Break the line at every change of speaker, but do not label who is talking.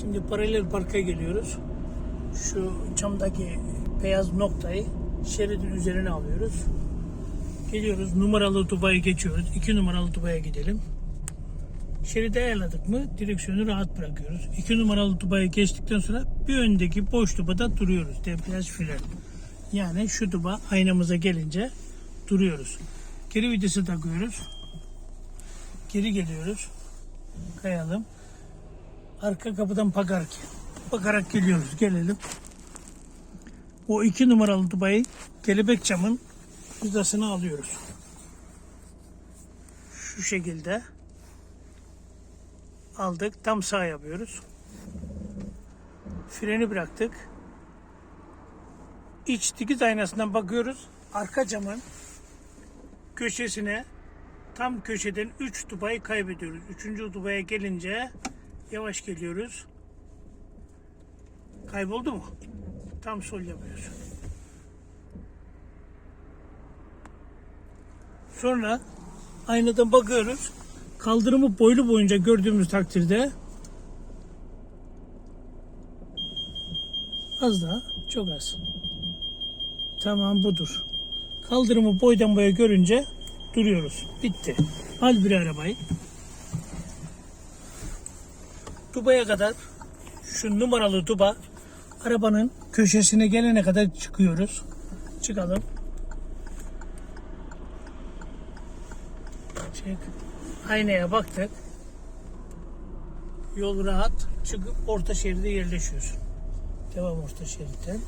Şimdi paralel parka geliyoruz. Şu camdaki beyaz noktayı şeridin üzerine alıyoruz. Geliyoruz numaralı tubaya geçiyoruz. 2 numaralı tubaya gidelim. Şeridi ayarladık mı direksiyonu rahat bırakıyoruz. 2 numaralı tubaya geçtikten sonra bir öndeki boş tubada duruyoruz. Debriyaj fren. Yani şu tuba aynamıza gelince duruyoruz. Geri vitesi takıyoruz. Geri geliyoruz. Kayalım. Arka kapıdan bakarak, bakarak geliyoruz. Gelelim. O iki numaralı tubayı kelebek camın hizasına alıyoruz. Şu şekilde aldık. Tam sağ yapıyoruz. Freni bıraktık. İç dikiz aynasından bakıyoruz. Arka camın köşesine tam köşeden 3 tubayı kaybediyoruz. Üçüncü tubaya gelince yavaş geliyoruz. Kayboldu mu? Tam sol yapıyoruz. Sonra aynadan bakıyoruz. Kaldırımı boylu boyunca gördüğümüz takdirde az daha, çok az. Tamam budur. Kaldırımı boydan boya görünce duruyoruz. Bitti. Al bir arabayı. Dubaya kadar şu numaralı duba arabanın köşesine gelene kadar çıkıyoruz. Çıkalım. Çık. Aynaya baktık. Yol rahat. Çıkıp orta şeride yerleşiyorsun. Devam orta şeritten.